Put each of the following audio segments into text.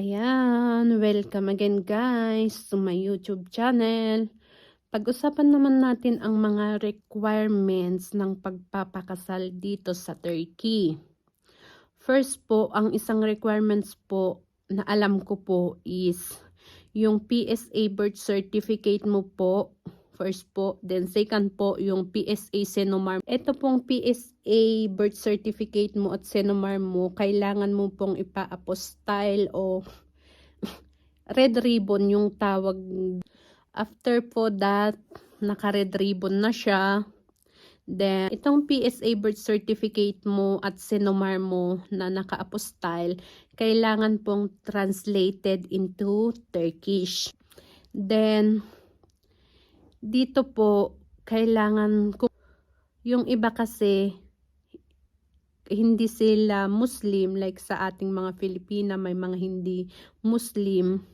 Welcome again guys to my YouTube channel. Pag-usapan naman natin ang mga requirements ng pagpapakasal dito sa Turkey. First po, ang isang requirements po na alam ko po is yung PSA birth certificate mo po. First po. Then second po, yung PSA Senomar. Ito pong PSA birth certificate mo at Senomar mo, kailangan mo pong ipa-apostyle o red ribbon yung tawag. After po that, naka-red ribbon na siya. Then, itong PSA birth certificate mo at Senomar mo na naka-apostyle, kailangan pong translated into Turkish. Then, dito po, kailangan kung yung iba kasi hindi sila Muslim like sa ating mga Filipina may mga hindi Muslim.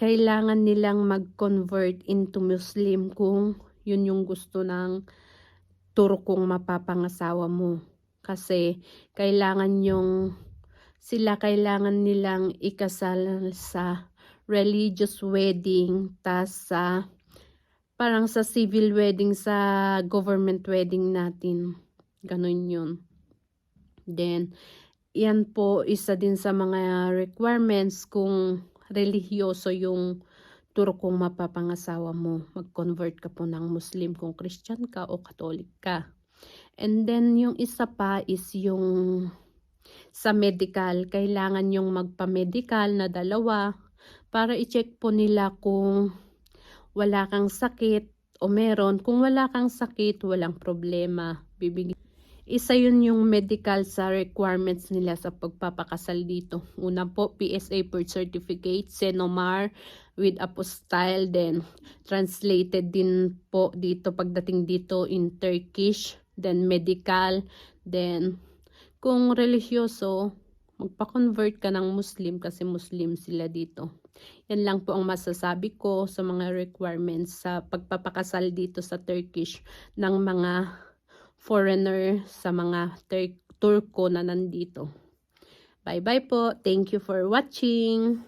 Kailangan nilang mag-convert into Muslim kung yun yung gusto ng turkong mapapangasawa mo. Kasi kailangan yung sila kailangan nilang ikasal sa religious wedding tas sa parang sa civil wedding sa government wedding natin ganun yun. Then yan po isa din sa mga requirements kung religyoso yung turkong mapapangasawa mo. Mag-convert ka po ng Muslim kung Christian ka o Catholic ka. And then yung isa pa is yung sa medical. Kailangan yung magpa-medical na dalawa para i-check po nila kung wala kang sakit o meron. Kung wala kang sakit, walang problema. Bibigyan. Isa yun yung medical sa requirements nila sa pagpapakasal dito. Una po, PSA birth certificate, Senomar with apostille, then translated din po dito pagdating dito in Turkish, then medical, then kung religyoso, magpa-convert ka ng Muslim kasi Muslim sila dito. Yan lang po ang masasabi ko sa mga requirements sa pagpapakasal dito sa Turkish ng mga foreigner sa mga Tur- Turko na nandito. Bye-bye po. Thank you for watching.